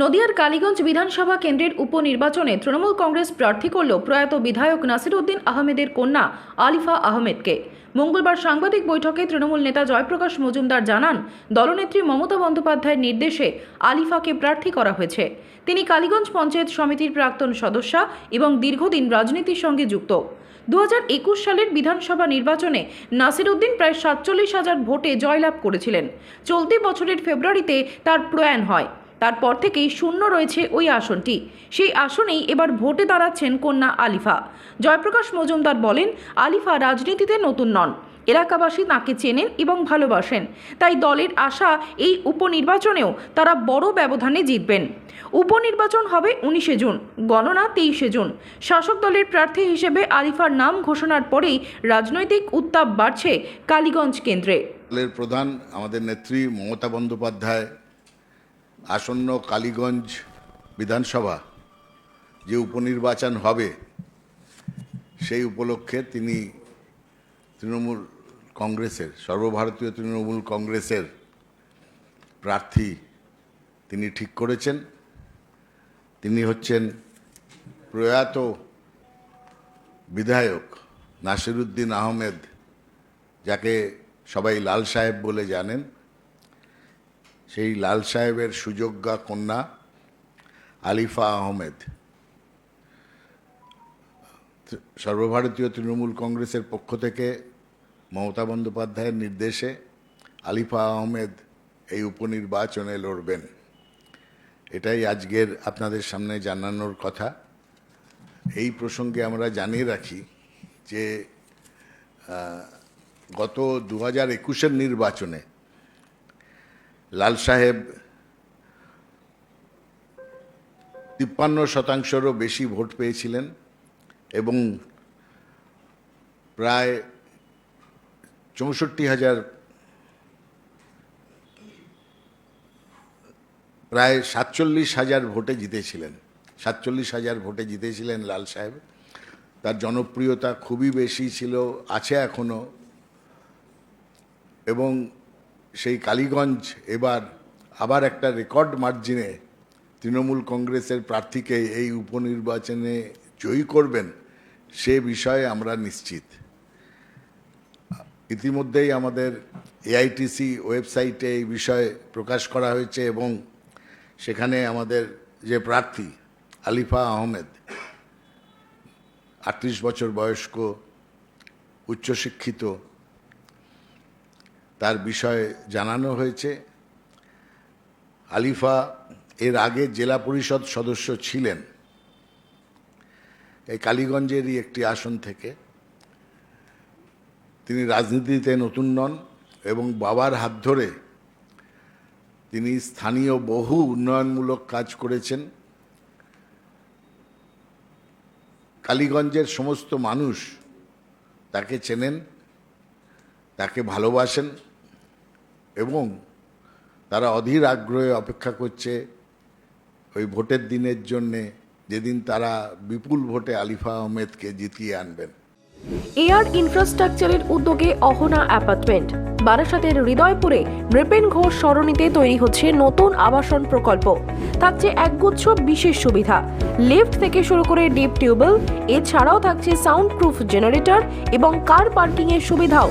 নদিয়ার কালীগঞ্জ বিধানসভা কেন্দ্রের উপনির্বাচনে তৃণমূল কংগ্রেস প্রার্থী করল প্রয়াত বিধায়ক নাসিরউদ্দিন আহমেদের কন্যা আলিফা আহমেদকে। মঙ্গলবার সাংবাদিক বৈঠকে তৃণমূল নেতা জয়প্রকাশ মজুমদার জানান, দলনেত্রী মমতা বন্দ্যোপাধ্যায়ের নির্দেশে আলিফাকে প্রার্থী করা হয়েছে। তিনি কালীগঞ্জ পঞ্চায়েত সমিতির প্রাক্তন সদস্যা এবং দীর্ঘদিন রাজনীতির সঙ্গে যুক্ত। দু হাজার একুশ সালের বিধানসভা নির্বাচনে নাসিরউদ্দিন প্রায় সাতচল্লিশ হাজার ভোটে জয়লাভ করেছিলেন। চলতি বছরের ফেব্রুয়ারিতে তার প্রয়াণ হয়। তারপর থেকেই শূন্য রয়েছে ওই আসনটি। সেই আসনেই এবার ভোটে দাঁড়াচ্ছেন কন্যা আলিফা। জয়প্রকাশ মজুমদার বলেন, আলিফা রাজনীতিতে নতুন নন। এলাকাবাসী তাঁকে চেনেন এবং ভালোবাসেন। তাই দলের আশা এই উপনির্বাচনেও তারা বড় ব্যবধানে জিতবেন। উপনির্বাচন হবে উনিশে জুন, গণনা তেইশে জুন। শাসক দলের প্রার্থী হিসেবে আলিফার নাম ঘোষণার পরেই রাজনৈতিক উত্তাপ বাড়ছে কালীগঞ্জ কেন্দ্রে। দলের প্রধান, আমাদের নেত্রী মমতা বন্দ্যোপাধ্যায় আসন্ন কালীগঞ্জ বিধানসভা যে উপনির্বাচন হবে, সেই উপলক্ষে তিনি তৃণমূল কংগ্রেসের, সর্বভারতীয় তৃণমূল কংগ্রেসের প্রার্থী তিনি ঠিক করেছেন। তিনি হচ্ছেন প্রয়াত বিধায়ক নাসিরুদ্দিন আহমেদ, যাকে সবাই লাল সাহেব বলে জানেন। সেই লাল সাহেবের সুযোগ্যা কন্যা আলিফা আহমেদ। সর্বভারতীয় তৃণমূল কংগ্রেসের পক্ষ থেকে মমতা বন্দ্যোপাধ্যায়ের নির্দেশে আলিফা আহমেদ এই উপনির্বাচনে লড়বেন। এটাই আজকের আপনাদের সামনে জানানোর কথা। এই প্রসঙ্গে আমরা জানিয়ে রাখি যে গত দু হাজার একুশের নির্বাচনে লাল সাহেব তিপ্পান্ন শতাংশেরও বেশি ভোট পেয়েছিলেন এবং প্রায় চৌষট্টি হাজার, প্রায় সাতচল্লিশ হাজার ভোটে জিতেছিলেন। সাতচল্লিশ হাজার ভোটে জিতেছিলেন লাল সাহেব। তার জনপ্রিয়তা খুবই বেশি ছিল, আছে এখনও এবং সেই কালীগঞ্জ এবার আবার একটা রেকর্ড মার্জিনে তৃণমূল কংগ্রেসের প্রার্থীকে এই উপনির্বাচনে জয়ী করবেন, সে বিষয়ে আমরা নিশ্চিত। ইতিমধ্যেই আমাদের এআইটিসি ওয়েবসাইটে এই বিষয়ে প্রকাশ করা হয়েছে এবং সেখানে আমাদের যে প্রার্থী আলিফা আহমেদ, আটত্রিশ বছর বয়স্ক, উচ্চশিক্ষিত তার বিষয়ে জানানো হয়েছে। আলিফা এর আগে জেলা পরিষদ সদস্য ছিলেন। এই কালীগঞ্জেরই একটি আসন থেকে। তিনি রাজনীতিতে নতুন নন এবং বাবার হাত ধরে তিনি স্থানীয় বহু উন্নয়নমূলক কাজ করেছেন। কালীগঞ্জের সমস্ত মানুষ তাকে চেনেন, তাকে ভালোবাসেন। এবং তারা অধীর আগ্রহে অপেক্ষা করছে ওই ভোটের দিনের জন্যে যেদিন তারা বিপুল ভোটে আলিফা আহমেদকে জিতিয়ে আনবেন। এয়ার ইনফ্রাস্ট্রাকচারের উদ্যোগে অহনা অ্যাপার্টমেন্ট। বারাসাতের হৃদয়পুরে নৃপেন ঘোষ সরণিতে তৈরি হচ্ছে নতুন আবাসন প্রকল্প। থাকছে একগুচ্ছ বিশেষ সুবিধা। লিফট থেকে শুরু করে ডিপ টিউবওয়েল, এছাড়াও থাকছে সাউন্ড প্রুফ জেনারেটর এবং কার পার্কিংয়ের সুবিধাও।